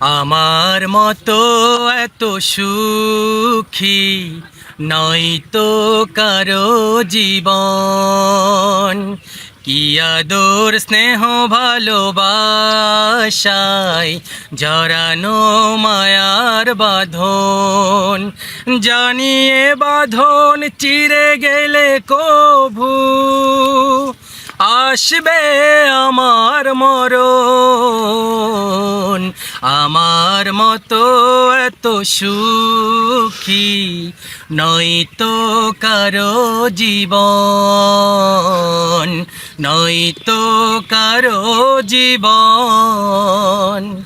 আমার মতো এত সুখী নয়তো কারও জীবন। কি আদর, স্নেহ, ভালোবাসায় জড়ানো মায়ার বাঁধন। জানিয়ে বাঁধন চিরে গেলে কভু আসবে আমার মরণ। আমার মতো এত সুখী নয়তো কারও জীবন নয়তো কারও জীবন।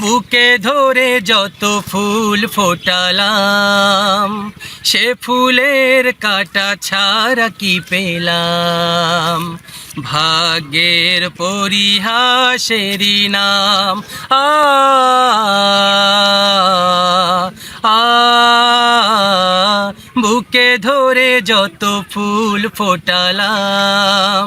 বুকে ধরে যত ফুল ফোটালাম, সে ফুলের কাটা ছাড়া কি পেলাম? ভাগ্যের পরিহাসেরই নাম। আ বুকে ধরে যত ফুল ফোটালাম,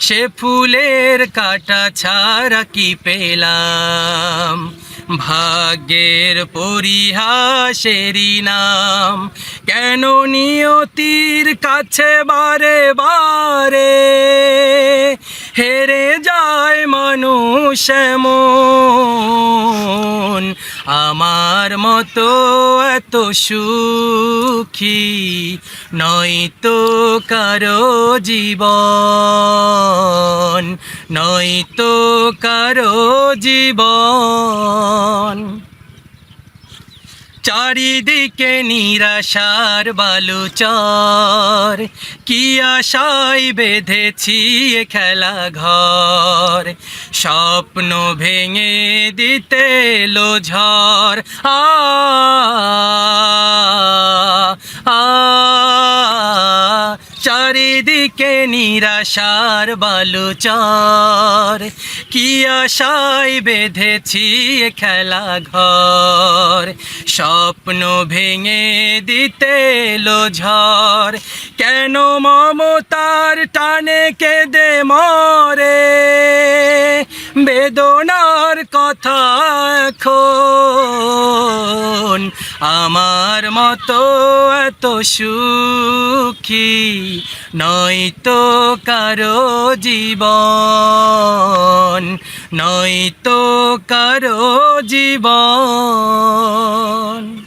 সে ফুলের কাটা ছাড়া কি পেলাম? ভাগ্যের পরিহাসেরই নাম। কেন নিয়তির কাছে বারে বারে মানুষ মন আমার মতো এত সুখী নয়তো কারও জীবন নয়তো কারও জীবন। চারিদিকে নিরাশার বালুচর। কি আশায় বেঁধেছি খেলা ঘর স্বপ্ন ভেঙে দিতে লো ঝড়। আ চারিদিকে নিরাশার বালুচর। কি আশায় বেঁধেছি খেলা ঘর স্বপ্ন ভেঙে দিতে লো ঝড়। কেন মমতার টানে কেঁদে মরে? বেদনার কথা এখন। আমার মতো এত সুখী নয়তো কারও জীবন নয়তো কারও জীবন।